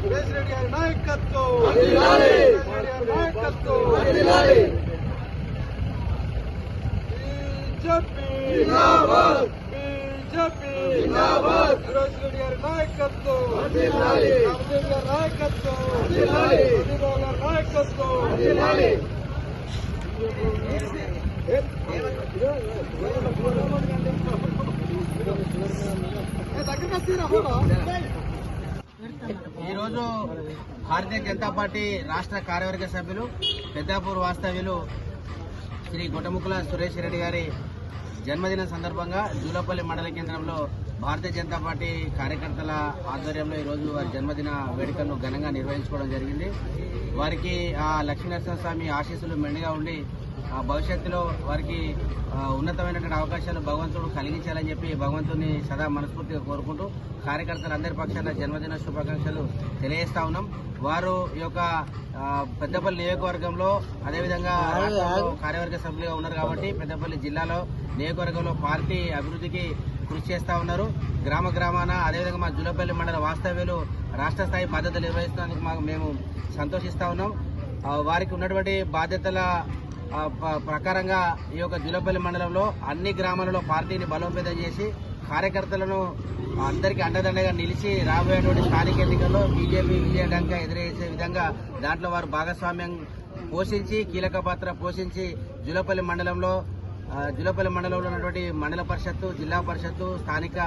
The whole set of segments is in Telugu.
సురేష్ రెడ్డి గారి నాయకత్వం నాయకత్వం బీజేపీ బీజేపీ సురేష్ రెడ్డి గారి నాయకత్వం నాయకత్వం నాయకత్వం ఈరోజు భారతీయ జనతా పార్టీ రాష్ట్ర కార్యవర్గ సభ్యులు పెద్దాపూర్ వాస్తవ్యులు శ్రీ గుట్టముక్కుల సురేష్ రెడ్డి గారి జన్మదిన సందర్భంగా జూలపల్లి మండల కేంద్రంలో భారతీయ జనతా పార్టీ కార్యకర్తల ఆధ్వర్యంలో ఈరోజు వారి జన్మదిన వేడుకలను ఘనంగా నిర్వహించుకోవడం జరిగింది. వారికి ఆ లక్ష్మీనరసింహస్వామి ఆశీస్సులు మెండుగా ఉండి భవిష్యత్తులో వారికి ఉన్నతమైనటువంటి అవకాశాలు భగవంతుడు కలిగించాలని చెప్పి భగవంతుని సదా మనస్ఫూర్తిగా కోరుకుంటూ కార్యకర్తలందరి పక్షాన జన్మదిన శుభాకాంక్షలు తెలియజేస్తా ఉన్నాం. వారు ఈ యొక్క పెద్దపల్లి నియోజకవర్గంలో అదేవిధంగా కార్యవర్గ సభ్యులుగా ఉన్నారు కాబట్టి పెద్దపల్లి జిల్లాలో నియోజకవర్గంలో పార్టీ అభివృద్ధికి కృషి చేస్తా ఉన్నారు. గ్రామ గ్రామాన అదేవిధంగా మా జులపల్లి మండల వాస్తవ్యులు రాష్ట్ర స్థాయి బాధ్యతలు నిర్వహిస్తున్నందుకు మాకు మేము సంతోషిస్తా ఉన్నాం. వారికి ఉన్నటువంటి బాధ్యతల ప్రకారంగా ఈ యొక్క జులపల్లి మండలంలో అన్ని గ్రామాలలో పార్టీని బలోపేతం చేసి కార్యకర్తలను అందరికీ అండదండగా నిలిచి రాబోయేటువంటి స్థానిక ఎన్నికల్లో బీజేపీ విజయడంగా ఎదురేసే విధంగా దాంట్లో వారు భాగస్వామ్యం పోషించి కీలక పాత్ర పోషించి జులపల్లి మండలంలో జులపల్లి మండలంలో ఉన్నటువంటి మండల పరిషత్తు జిల్లా పరిషత్తు స్థానిక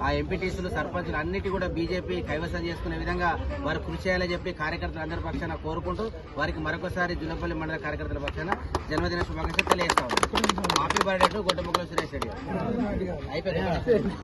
ఆ ఎంపీటీసీలు సర్పంచులు అన్నిటి కూడా బీజేపీ కైవసం చేసుకునే విధంగా వారు కృషి చేయాలని చెప్పి కార్యకర్తలు అందరి పక్షాన కోరుకుంటూ వారికి మరొకసారి జులపల్లి మండల కార్యకర్తల పక్షాన జన్మదిన శుభాకాంక్షలు తెలియజేస్తాం happy birthday to Goddamuggula Suresh Reddy అయిపోయింది?